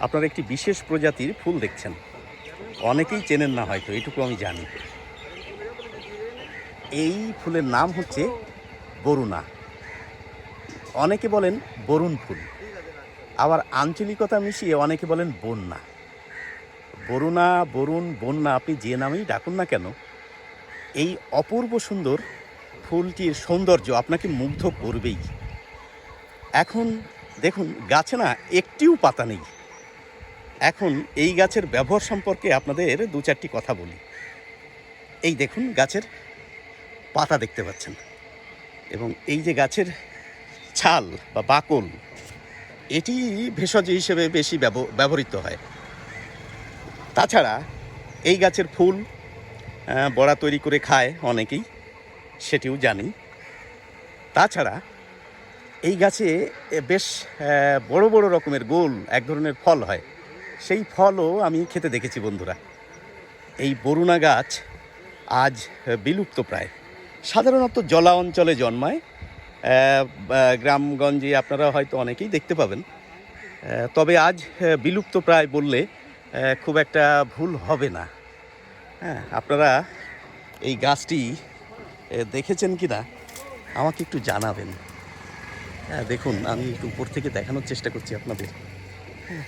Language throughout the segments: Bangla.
আপনারা একটি বিশেষ প্রজাতির ফুল দেখছেন। অনেকেই চেনেন না হয়তো, এটুকু আমি জানি। এই ফুলের নাম হচ্ছে বরুণা। অনেকে বলেন বরুণ ফুল। আবার আঞ্চলিকতা মিশিয়ে অনেকে বলেন বন্যা। বরুণা, বরুণ, বন্যা আপনি যে নামেই ডাকুন না কেন, এই অপূর্ব সুন্দর ফুলটির সৌন্দর্য আপনাকে মুগ্ধ করবেই। এখন দেখুন, গাছে না একটিও পাতা নেই। এখন এই গাছের ব্যবহার সম্পর্কে আপনাদের দু চারটি কথা বলি। এই দেখুন গাছের পাতা দেখতে পাচ্ছেন এবং এই যে গাছের ছাল বা বাকল, এটি ভেষজ হিসেবে বেশি ব্যবহৃত হয়। তাছাড়া এই গাছের ফুল বড়া তৈরি করে খায় অনেকেই, সেটিও জানি। তাছাড়া এই গাছে বেশ বড় বড় রকমের গোল, এক ধরনের ফল হয়। সেই ফলও আমি খেতে দেখেছি বন্ধুরা। এই বরুণা গাছ আজ বিলুপ্ত প্রায়। সাধারণত জলা অঞ্চলে জন্মায় গ্রামগঞ্জে আপনারা হয়তো অনেকেই দেখতে পাবেন। তবে আজ বিলুপ্ত প্রায় বললে খুব একটা ভুল হবে না। হ্যাঁ আপনারা এই গাছটি দেখেছেন কি না? আমাকে একটু জানাবেন। হ্যাঁ দেখুন আমি একটু উপর থেকে দেখানোর চেষ্টা করছি আপনাদের। হ্যাঁ,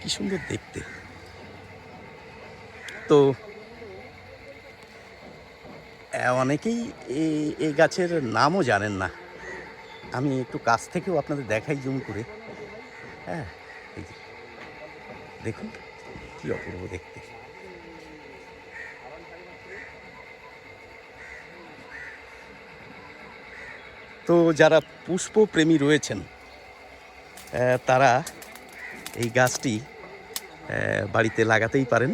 কি সুন্দর দেখতে। তো অনেকেই এই এই গাছের নামও জানেন না। আমি একটু কাছ থেকেও আপনাদের দেখাই জুম করে। হ্যাঁ এই দেখুন কি অপূর্ব দেখতে। তো যারা পুষ্পপ্রেমী রয়েছেন তারা এই গাছটি বাড়িতে লাগাতেই পারেন।